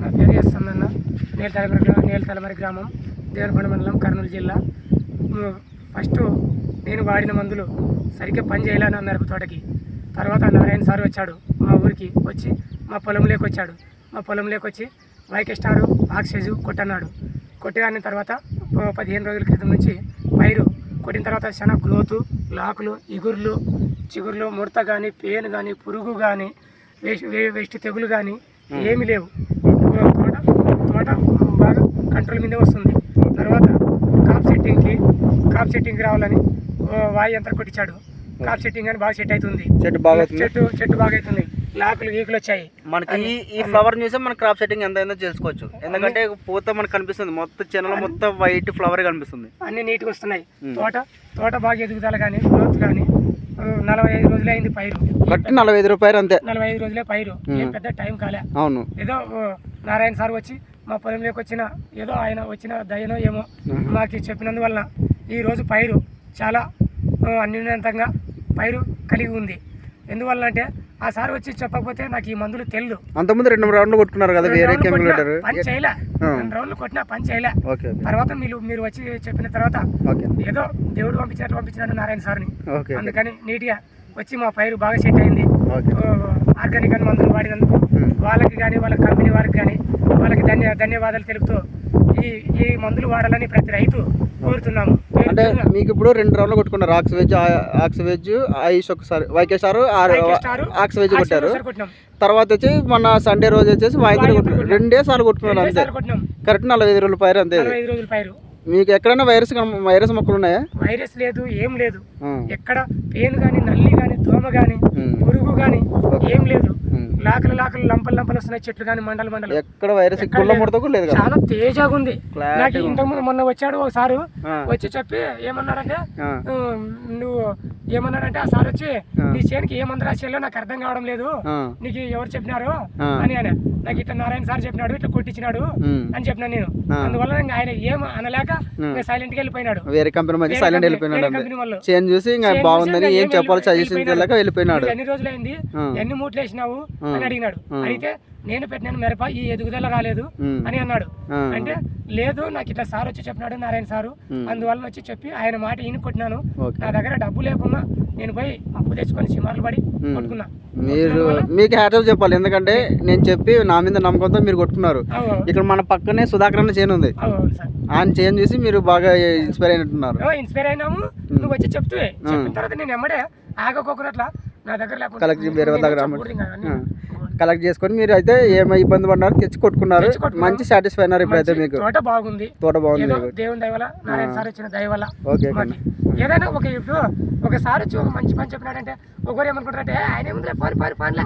నా పేరు ఎస్ అన్న నేల తలమరి గ్రామం నేల తలమరి గ్రామం దేవరకొండ మండలం కర్నూలు జిల్లా. ఫస్ట్ నేను వాడిన మందులు సరిగ్గా పని చేయాలని మిరప తోటకి. తర్వాత నారాయణ సార్ వచ్చాడు మా ఊరికి వచ్చి మా పొలంలోకి వచ్చాడు. మా పొలంలోకి వచ్చి వైకే స్టారు ఆక్సిజన్ కొట్టన్నాడు. కొట్టగాని తర్వాత పదిహేను రోజుల క్రితం నుంచి పైరు కొట్టిన తర్వాత చాలా గ్రోతు లాకులు ఇగుర్లు చిగుర్లు ముడత కానీ పేను కానీ పురుగు కానీ వేస్ట్ తెగులు కానీ ఏమీ లేవు. కంట్రోల్ మీదే వస్తుంది. తర్వాత కాప్ సెట్టింగ్కి కాప్ సెట్టింగ్కి రావాలని వాయు యంత్రం కొట్టించాడు. కాప్ సెట్టింగ్ అని బాగా సెట్ అవుతుంది. చెట్టు బాగా అవుతుంది చెట్టు చెట్టు బాగా అవుతుంది లాకులు గీకులు వచ్చాయి. మనకి ఈ ఈ ఫ్లవర్ చూసే మన క్రాప్ సెట్టింగ్ ఎంత అయిందో తెలుసుకోవచ్చు. ఎందుకంటే పూత మనకు కనిపిస్తుంది. మొత్తం చిన్నలో మొత్తం వైట్ ఫ్లవర్ కనిపిస్తుంది. అన్ని నీట్గా వస్తున్నాయి. తోట తోట బాగా ఎదుగుదల కానీ గ్రోత్ కానీ నలభై ఐదు రోజులే అయింది పైరు. కట్టి నలభై ఐదు రూపాయలు అంతే. నలభై ఐదు రోజులే పైరు. పెద్ద టైం కాలే. అవును. ఏదో నారాయణ సార్ వచ్చి మా పొలంలోకి వచ్చిన ఏదో ఆయన వచ్చిన దయనో ఏమో. మాకు చెప్పినందువలన ఈరోజు పైరు చాలా అన్యూన్యంతంగా పైరు కలిగి ఉంది. ఎందువల్ల అంటే ఆ సార్ వచ్చి చెప్పకపోతే నాకు ఈ మందులు తెలియదు అంతకుముందు రెండు రౌండ్లు కొట్టుకున్నారు కదా వేరే పని చేయలే. రెండు రౌండ్లు కొట్టినా పని చేయలే. తర్వాత మీరు మీరు వచ్చి చెప్పిన తర్వాత ఏదో దేవుడు పంపించినట్టు పంపించినాడు నారాయణ సార్ని. అందుకని నీట్గా వచ్చి మా పైరు బాగా సెట్ అయింది. ఆర్గానిక్ అని మందులు వాడినందుకు. వాళ్ళకి కానీ వాళ్ళ కంపెనీ వారికి కానీ వాళ్ళకి ధన్య ధన్యవాదాలు తెలుపుతూ ఈ ఈ మందులు వాడాలని ప్రతి రైతు కోరుతున్నాము. అంటే మీకు ఇప్పుడు రెండు రౌండ్లు కొట్టుకున్నారు. ఆక్స్ వెజ్ ఆక్స్ వెజ్ ఐస్ ఒకసారి వైకే స్టార్ ఆక్స్ వెజ్ కొట్టారు. తర్వాత వచ్చి మన సండే రోజు వచ్చేసి వాయిదా వాయిదా కొట్టారు కొట్టాం. రెండే సార్లు కొట్టుకున్నారు అంతే. కరెక్ట్ నలభై ఐదు రోజుల పైరు అంతే మీకు ఎక్కడైనా వైరస్ వైరస్ మొక్కలు ఉన్నాయా వైరస్ లేదు ఏం లేదు. ఎక్కడ పేను కానీ నల్లి కానీ దోమ కానీ. పురుగు కానీ. ఏం లేదు. లాకలు లాకలు లంపలు లంపలు వస్తున్నాయి చెట్లు కానీ మండలు మండలు ఎక్కడ వైరస్ లేదు. చాలా తేజగా ఉంది నాకు. ఇంతకుముందు మొన్న వచ్చాడు ఒకసారి ఆ. వచ్చి చెప్పి ఏమన్నాడంటే ఆ. "ఉమ్, నువ్వు ఏమన్నాడంటే ఆ సార్ వచ్చి. నీ చేనికి ఏ మందు రాసేయాలో నాకు అర్థం కావడం లేదు. నీకు ఎవరు చెప్పినారు. అని ఆయన నాకు ఇట్లా నారాయణ సార్ చెప్పినాడు ఇట్లా కొట్టించినాడు. అని చెప్పినాను నేను. అందువల్ల ఆయన ఏం అనలేక. సైలెంట్గా వెళ్ళిపోయినాడు వేరే కంపెనీ మధ్య సైలెంట్ వెళ్ళిపోయినాడు. చేంజ్ చూసి బాగుందని ఏం చెప్పాలో సజెషన్ వెళ్ళిపోయినాడు. తెలియక వెళ్ళిపోయినాడు "నువ్వు ఎన్ని రోజులైంది. ఎన్ని మూట్లు వేసినావు. అని అడిగినాడు. అడిగితే నేను పెట్టినాను మిరప ఈ ఎదుగుదల రాలేదు. అని అన్నాడు. అంటే లేదు నాకు ఇట్లా సార్ వచ్చి చెప్పినాడు నారాయణ సారు. అందువల్ల వచ్చి చెప్పి ఆయన మాట ఈయన కొట్టినాను. నా దగ్గర డబ్బు లేకున్నా నేను పోయి అప్పు తెచ్చుకొని సిమార్లు పడి. కొట్టుకున్నా. మీరు మీకు హ్యాటప్ చెప్పాలి. ఎందుకంటే నేను చెప్పి నా మీద నమ్మకంతో మీరు కొట్టుకున్నారు. ఇక్కడ మన పక్కనే సుధాకర్ అన్న చేను ఉంది. ఆయన చేను చూసి మీరు బాగా ఇన్స్పైర్ అయినట్టున్నారు. ఓ, ఇన్స్పైర్ అయినాము. నువ్వు వచ్చి చెప్తే. చెప్పిన తర్వాత నేను ఎమ్మడే ఆగకోకున్నట్లా నా దగ్గర లేకుండా కలెక్ట్ వేరే వాళ్ళ దగ్గర కలెక్ట్ చేసుకొని మీరు అయితే ఏమో ఇబ్బంది పడినారు తెచ్చి కొట్టుకున్నారు. మంచి సాటిస్ఫై అయినారు ఇప్పుడైతే మీకు. తోట బాగుంది. తోట బాగుంది. దేవుని దయ వల్ల నారాయణ సార్ వచ్చిన దయ వల్ల ఓకే ఏదైనా ఒక ఇప్పుడు ఒకసారి వచ్చి ఒక మంచి పని చెప్పినాడంటే ఒకరు ఏమనుకుంటారంటే "ఏ, ఆయన ఏముందిలే పారి పారి పానిలే.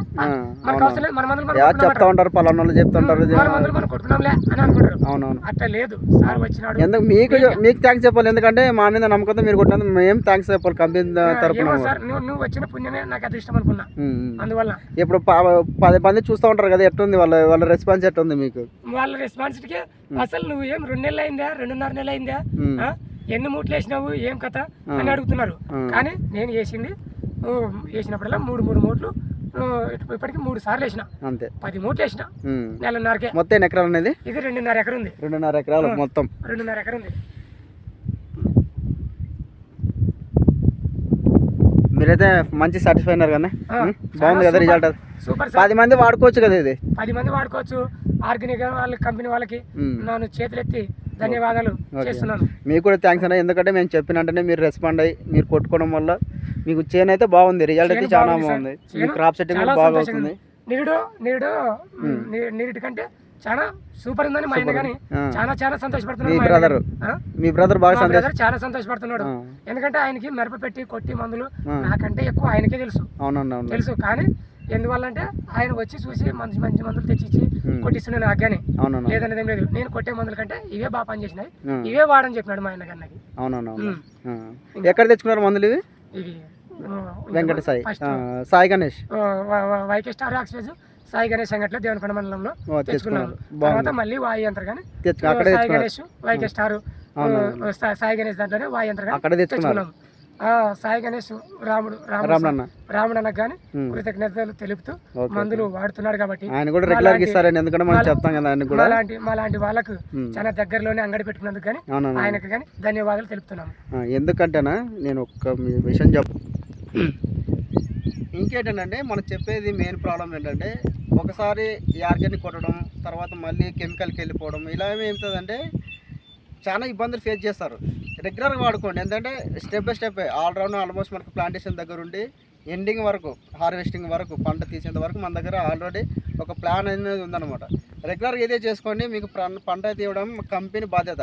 మనకు. అవసరం లేదు మన మందులు మనం చెప్తా ఉంటారు పలానా వాళ్ళు చెప్తుంటారు మన మందులు మనం కొట్టుకున్నాంలే అని అనుకుంటారు. అవునవును. అట్లా లేదు. సార్ వచ్చినాడు. ఎందుకు? మీకు మీకు థ్యాంక్స్ చెప్పాలి. ఎందుకంటే మా మీద నమ్మకంతో మీరు కొట్టినందుకు మేము థ్యాంక్స్ చెప్పాలి. కంపెనీ తరపున సార్ నువ్వు నువ్వు వచ్చిన పుణ్యమే నాకు అది ఇష్టం అనుకున్నా. అందువల్ల. ఇప్పుడు ప- పది మంది చూస్తూ ఉంటారు కదా ఎట్టుంది వాళ్ళ వాళ్ళ రెస్పాన్స్ ఎట్టుంది మీకు? వాళ్ళ రెస్పాన్సిటీకి అసలు నువ్వు ఏం రెండు నెలలు అయిందా రెండున్నర నెలలు అయిందా. ఆ? ఎన్ని మూట్లు వేసినావు ఏం కథ అని అడుగుతున్నారు. కానీ నేను వేసింది వేసినప్పుడల్లా మూడు మూడు మూట్లు ఇప్ప- ఇప్పటికి మూడు సార్లు వేసిన. అంతే. పది మూట్లు వేసిన. ఉమ్. నెలన్నరకే. మొత్తం ఎన్ని ఎకరాలు అనేది? ఇది రెండున్నర ఎకరం ఉంది. రెండున్నర ఎకరాలు మొత్తం. రెండున్నర ఎకరం ఉంది. మీరైతే మంచి సాటిస్ఫై అయినారు కదా? బాగుంది కదా. రిజల్ట్ సూపర్ పది మంది వాడుకోవచ్చు కదా ఇది? పది మంది వాడుకోవచ్చు. ఆర్గానిక్ వాళ్ళ కంపెనీ వాళ్ళకి. నన్ను చేతులెత్తి ధన్యవాదాలు చేస్తున్నాను. మీకు కూడా థ్యాంక్స్ అన్న. ఎందుకంటే మేము చెప్పిన వెంటనే మీరు రెస్పాండ్ అయ్యి మీరు కొట్టుకోవడం వల్ల మీకు చేను అయితే బాగుంది. రిజల్ట్ అయితే చాలా బాగుంది మీ క్రాప్ సెట్టింగ్ బాగా అవుతుంది. నిరుడు నిరుడు నిరుడు కంటే చాలా సూపర్ ఉందని మా ఆయన కానీ. చాలా చాలా సంతోషపడుతున్నాడు మీ. ఆ? మీ బ్రదర్ బాగా బ్రదర్ చాలా సంతోషపడుతున్నాడు. ఎందుకంటే ఆయనకి మిరప పెట్టి కొట్టి మందులు. నాకంటే ఎక్కువ ఆయనకే తెలుసు. తెలుసు. కానీ ఎందువల్ల అంటే ఆయన వచ్చి చూసి మంచి మంచి మందులు తెచ్చిచ్చి. కొట్టిస్తున్నాడు నాకు కానీ. లేదనేది ఏం లేదు. నేను కొట్టే మందుల కంటే ఇవే బాగా పనిచేసినాయి. ఇవే వాడని చెప్పినాడు మా ఆయన కన్నకి అవునవును. ఎక్కడ తెచ్చుకున్నారు మందులు ఇవి? Venkata Sai Sai Ganesh. YK star oxygen Sai Ganesh అంగట్లో దేవనకొండ మండలంలో తెచ్చుకున్నారు. తర్వాత మళ్ళీ వాయు యంత్ర కానీ సాయి గణేష్ వైకే స్టార్. సాయి గణేష్ దాంట్లోనే వాయు యంత్ర. తెచ్చుకున్నాం ఆ, సాయి గణేష్ రాముడు రాముడు రామలన్న రాముడు అన్నకు కానీ ఉమ్. కృతజ్ఞతలు తెలుపుతూ. మందులు వాడుతున్నాడు కాబట్టి ఆయన కూడా రెగ్యులర్గా ఇస్తారండి ఎందుకంటే మనం చెప్తాం కదా ఆయన కూడా మాలాంటి మాలాంటి వాళ్ళకు. చాలా దగ్గరలోనే అంగడి పెట్టుకున్నందుకు కానీ ఆయనకు కానీ ధన్యవాదాలు తెలుపుతున్నాము ఆ, ఎందుకంటేనా నేను ఒక్క విషయం చెప్ ఇంకేంటంటే మనం చెప్పేది మెయిన్ ప్రాబ్లం ఏంటంటే ఒకసారి ఈ ఆర్గానిక్ కొట్టడం తర్వాత మళ్ళీ కెమికల్కి వెళ్ళిపోవడం ఇలా ఏమవుతుందంటే చాలా ఇబ్బందులు ఫేస్ చేస్తారు. రెగ్యులర్గా వాడుకోండి. ఎందుకంటే step by step all round almost మనకు ప్లాంటేషన్ దగ్గర ఉండి ఎండింగ్ వరకు హార్వెస్టింగ్ వరకు పంట తీసేంత వరకు మన దగ్గర ఆల్రెడీ ఒక ప్లాన్ అనేది ఉందన్నమాట. రెగ్యులర్గా ఇదే చేసుకోండి మీకు పంట తీయడం కంపెనీ బాధ్యత.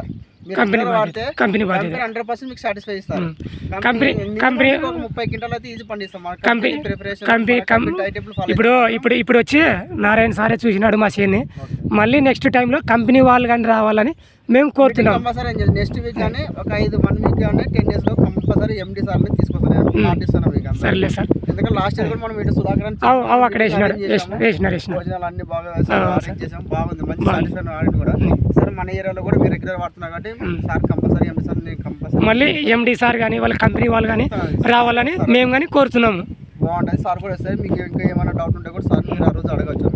కంపెనీ వాడితే కంపెనీ బాధ్యత. హండ్రెడ్ పర్సెంట్ మీకు సాటిస్ఫై ఇస్తారు. కంపెనీ- కంపెనీ- ముప్పై క్వింటాల్ అయితే ఈజీ పండిస్తాం కంపెనీ- కంపెనీ ప్రిపరేషన్ కంపెనీ కం- ఇప్పుడు ఇప్పుడు ఇప్పుడు వచ్చి నారాయణ సారే చూసినాడు మా చేన్ని మళ్ళీ నెక్స్ట్ టైంలో కంపెనీ వాళ్ళు కానీ రావాలని మేము కోరుతున్నాం. కంపల్సరీ నెక్స్ట్ వీక్ కానీ ఒక ఐదు వన్ వీక్ కానీ టెన్ డేస్లో కంపల్సరీ ఎండి సార్ మీద ఎందుకంటే లాస్ట్ ఇయర్ కూడా మనం ఇటు సుధాకర్ అని అవు అవు అక్కడ వేసినాడు arrange వేసిన- చేసాము. వేసినాడు వేసినాడు. భోజనాలు అన్ని బాగా arrange చేసాము. బాగుంది. మంచి కూడా. సార్ మన ఏరియాలో కూడా మీరు రెగ్యులర్ వాడుతున్నారు కాబట్టి సార్ కంపల్సరీ ఎండి సార్ నేను కంపల్సరీ మళ్ళీ ఎండి సార్ కానీ వాళ్ళ కంపెనీ వాళ్ళు కానీ రావాలని మేము కానీ కోరుతున్నాము. బాగుంటుంది. సార్ కూడా వస్తారు మీకు ఇంకా ఏమైనా డౌట్ ఉంటే కూడా సార్ మీరు ఆ రోజు అడగచ్చు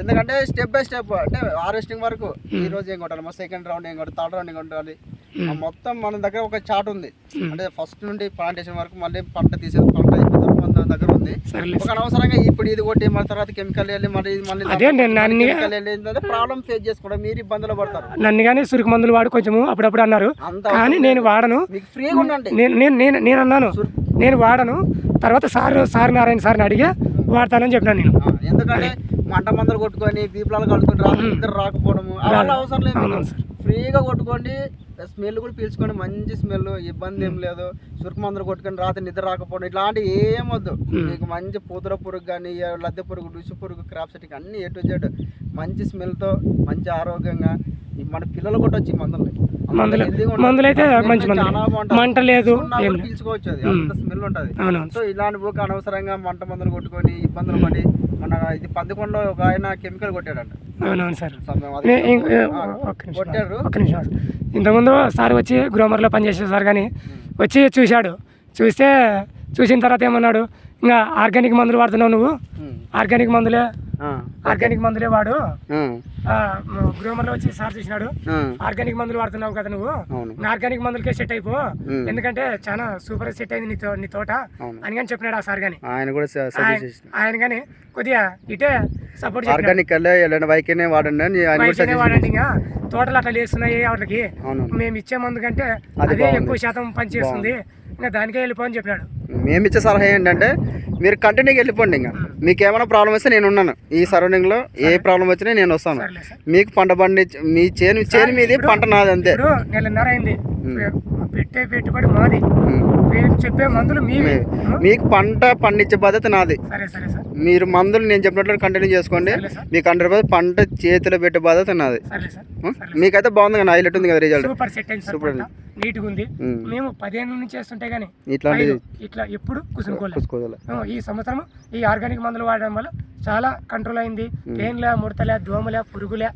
ఎందుకంటే స్టెప్ బై స్టెప్ అంటే హార్వెస్టింగ్ వరకు ఈ రోజు ఏం కొట్టాలి? సెకండ్ రౌండ్ ఏం కొట్టాలి? థర్డ్ రౌండ్ ఏం కొట్టాలి? మొత్తం మన దగ్గర ఒక చార్ట్ ఉంది. అంటే ఫస్ట్ నుండి ప్లాంటేషన్ వరకు మళ్ళీ పంట తీసేది పంట దగ్గర ఉంది. ఒక అనవసరంగా ఇప్పుడు ఇది కొట్టి మళ్ళీ తర్వాత కెమికల్ వెళ్ళి మళ్ళీ మళ్ళీ అదే నేను నన్ను ప్రాబ్లం ఫేస్ చేసుకోవడం మీరు ఇబ్బందులు పడతారు. నన్ను కానీ సురుకు మందులు వాడు కొంచెము అప్పుడప్పుడు అన్నారు. కానీ నేను వాడను. ఫ్రీగా ఉండండి. నేను నేను నేను నేను అన్నాను. నేను వాడను. తర్వాత సార్ సార్ నారాయణ సార్ని అడిగా వాడతానని చెప్పినాను నేను. ఎందుకంటే మంట మందలు కొట్టుకొని బీపులాలు కలుపుకొని రాకపోవడము అవసరం లేదు. ఫ్రీగా కొట్టుకోండి. స్మెల్ కూడా పీల్చుకోండి. మంచి స్మెల్ ఇబ్బంది ఏం లేదు. సురుకు మందులు కొట్టుకొని రాత్రి నిద్ర రాకపోవడం ఇట్లాంటి ఏం వద్దు. మీకు మంచి పూతల పురుగు కానీ లద్దె పురుగు డుసు పురుగు క్రాప్ సెట్టింగ్ అన్ని ఏ టు జెడ్ మంచి స్మెల్తో మంచి ఆరోగ్యంగా మన పిల్లలు కూడా వచ్చి మందులు. మందులు అయితే మంచి మందులు చాలా బాగుంటుంది మంట లేదు పీల్చుకోవచ్చు అది. అంత స్మెల్ ఉంటుంది. సో ఇలాంటి బుక్ అనవసరంగా మంట మందులు కొట్టుకొని ఇబ్బందులు పడి మన ఇది పందుకొండలో ఒక ఆయన కెమికల్ కొట్టాడంట. అవునవును సార్. కొట్టారు. ఒక్క నిమిషం. ఇంతకుముందు సార్ వచ్చి గ్రోమర్లో పనిచేసే సార్ కానీ వచ్చి చూశాడు. చూస్తే చూసిన తర్వాత ఏమన్నాడు? ఇంకా ఆర్గానిక్ మందులు వాడుతున్నావు నువ్వు. ఆర్గానిక్ మందులే. ఆర్గానిక్ మందులే వాడు. ఆ, ఆ, గ్రోమర్లో వచ్చి సార్ చూసినాడు. ఆర్గానిక్ మందులు వాడుతున్నావు కదా నువ్వు. ఆర్గానిక్ మందులకే సెట్ అయిపో. ఎందుకంటే చాలా సూపర్ సెట్ అయింది నీ నీ తోట. అని కానీ చెప్పినాడు ఆ సార్ కానీ ఆయన కూడా ఆయన కానీ కొద్దిగా ఇటే సపోర్ట్ ఆర్గానిక్ వైకేనే వాడండి వాడండి ఇంకా. తోటలు అట్లా లేస్తున్నాయి వాటికి మేము ఇచ్చే మందు కంటే అది. ఎక్కువ శాతం పనిచేస్తుంది. ఇంకా దానికే వెళ్ళిపో అని చెప్పినాడు. మేము ఇచ్చే సలహా ఏంటంటే మీరు కంటిన్యూగా వెళ్ళిపోండి ఇంకా. మీకు ఏమైనా ప్రాబ్లం వస్తే నేను ఉన్నాను. ఈ సరౌండింగ్లో ఏ ప్రాబ్లం వచ్చినా నేను వస్తాను. మీకు పంట పండి మీ చేను చేను మీది పంట నాది అంతే. నెలన్నర అయింది. పెట్టే పెట్టుబడి మాది. చెప్పే మందులు మీవి? మీకు పంట పండించే బాధ్యత నాది. సరే సరే సార్. మీరు మందులు నేను చెప్పినట్లు కంటిన్యూ చేసుకోండి. మీకు హండ్రెడ్ రూపాయలు పంట చేతిలో పెట్టే బాధ్యత నాది? మీకైతే బాగుంది కదా హైలైట్ ఉంది కదా రిజల్ట్ సూపర్ సెట్ పంట. నీట్గా ఉంది. మేము. పదిహేను నుంచి చేస్తుంటే కానీ ఇట్లాంటిది ఇట్లా ఎప్పుడు కుసునుకోలేదు ఈ సంవత్సరం ఈ ఆర్గానిక్ మందులు వాడడం వల్ల చాలా కంట్రోల్ అయింది. తేన్లే ముడతలే దోమలే పురుగులే.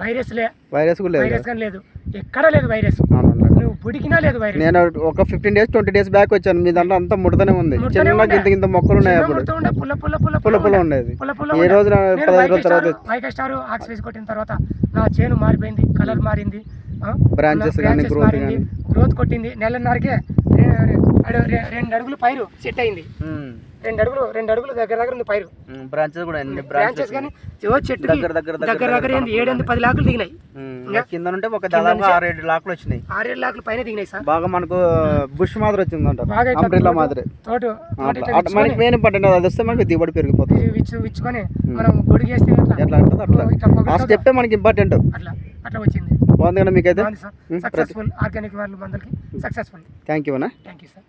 వైరస్లే వైరస్ కూడా లేదు వైరస్ కానీ లేదు. ఎక్కడ లేదు వైరస్. నువ్వు పుడికినా లేదు వైరస్. నేను ఒక fifteen days twenty days back వచ్చాను. మీ దాంట్లో అంతా ముడతనే ఉంది. చిన్న. గింత గింత మొక్కలు ఉన్నాయి అప్పుడు. పుల్ల పుల్ల పుల్ల పుల్ల పుల్ల ఉండే. ఉండేది. ఈ పదహైదు రోజుల తర్వాత స్టార్- వైకే స్టార్ ఆక్సిఫేస్ కొట్టిన తర్వాత నా చేను మారిపోయింది కలర్ మారింది ఆ? Branches నా గానీ, branches growth మారింది గ్రోత్ కొట్టింది. నెలన్నరకే రెండు అడుగులు పైరు సెట్ అయింది. రెండు అడుగులు రెండు అడుగులు దగ్గర దగ్గర ఉంది పైరు. బ్రాంచెస్ కూడా బ్రాంచెస్ కానీ ఓ చెట్టుకి దగ్గర దగ్గర దగ్గర దగ్గర ఏంది? ఏడెనిమిది పది లాకులు దిగినాయి. కింద నుండి ఒక దాదాపు ఆరు ఏడు లాక్లు వచ్చినాయి. ఆరేడు లాకులు పైన దిగినాయి సార్. బాగా మనకు బుష్ మాదిరి వచ్చిందంట. బాగా అంబ్రిల్లా మాదిరి. తోట మనకి మెయిన్ పట్టినది అది వస్తే మనకి దిగుబడి పెరిగిపోతుంది. విచ్చు- విచ్చు విచ్చుకొని మనం గొడిగేస్తే ఎట్లా? ఉంటుంది అట్లా. ఆ స్టెప్పే మనకి ఇంపార్టెంట్ అట్లా. అట్లా వచ్చింది. బాగుంది కదా మీకైతే? సార్. సక్సెస్ఫుల్ ఆర్గానిక్ వాళ్ళ మందులకి సక్సెస్ఫుల్ థ్యాంక్ యూ అన్న. Thank you sir